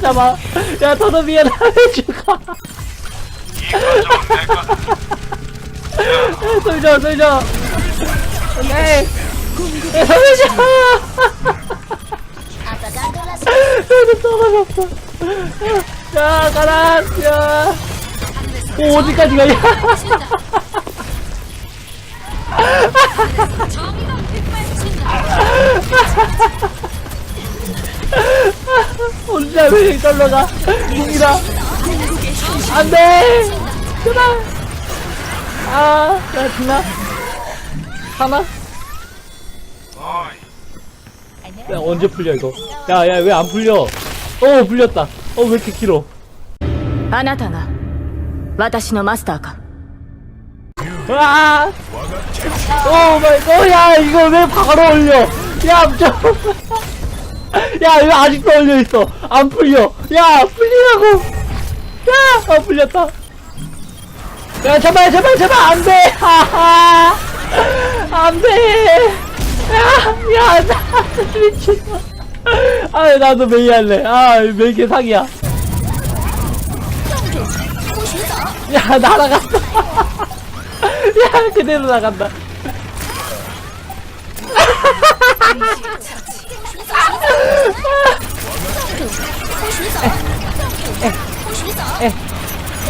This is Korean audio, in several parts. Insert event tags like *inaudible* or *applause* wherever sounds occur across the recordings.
잡아. 야, 도도비야, 나왜 죽어. 솔져, 솔져. 네. 야, 솔져. Las 야, 떨어졌어. 야, 가라, 야. 오, 어디까지 가냐? 혼자 왜 떨러 가? 궁이다. 안 돼! 제발! 아, 야, 죽나? 하나? 야, 언제 풀려, 이거? 야, 야, 왜 안 풀려? 어, 풀렸다. 어, 왜 이렇게 길어? あなたが私のマスターか 와! 오 마이 갓, 야, 이거 왜 바로 올려? 야, 좀. 야, 왜 아직도 올려있어? 안 풀려. 야, 풀리라고! 야, 아, 풀렸다. 야, 제발, 제발, 제발, 안 돼! 하하! 안 돼! 야, 야, 나, *laughs* 미친다. 아, 나도 메이 할래. 아, 메이 사기야. 야, 날아갔어. *laughs* 야, 그대로 나간다. *laughs*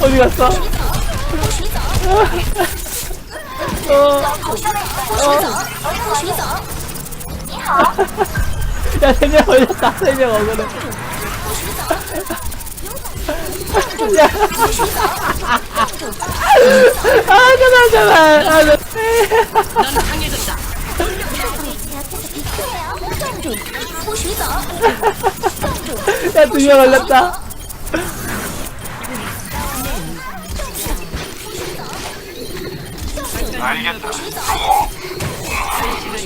어디 갔어? 어. 어. 어. 야, 세명 올렸다. 세명 억울해. 야. 아, 제발, 제발. 아, 나. 야, 두명 올렸다.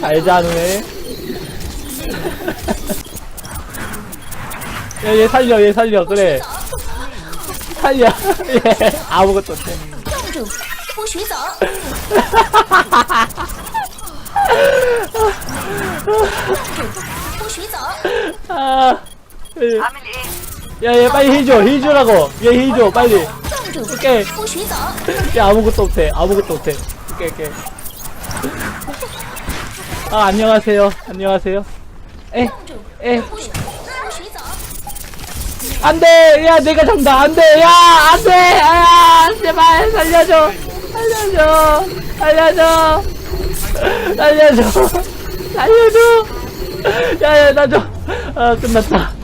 잘 자누네. 야, 얘 살려, 얘 살려, 그래. 살려. 얘 *laughs* 아무것도 못해. 站住！不许走！不许走！ 아. 야, 얘 빨리 해줘, 해주라고. 얘 해줘, 빨리. 站住！ 오케이. 不许走！ 야, 아무것도 못해, 아무것도 못해. 오케이, 오케이. 아, 안녕하세요. 안녕하세요. 에, 에. 안 돼! 야, 내가 잔다! 안 돼! 야, 안 돼! 아, 제발, 살려줘! 살려줘! 살려줘! 살려줘! 살려줘! 야, 야, 나 좀, 아, 끝났다.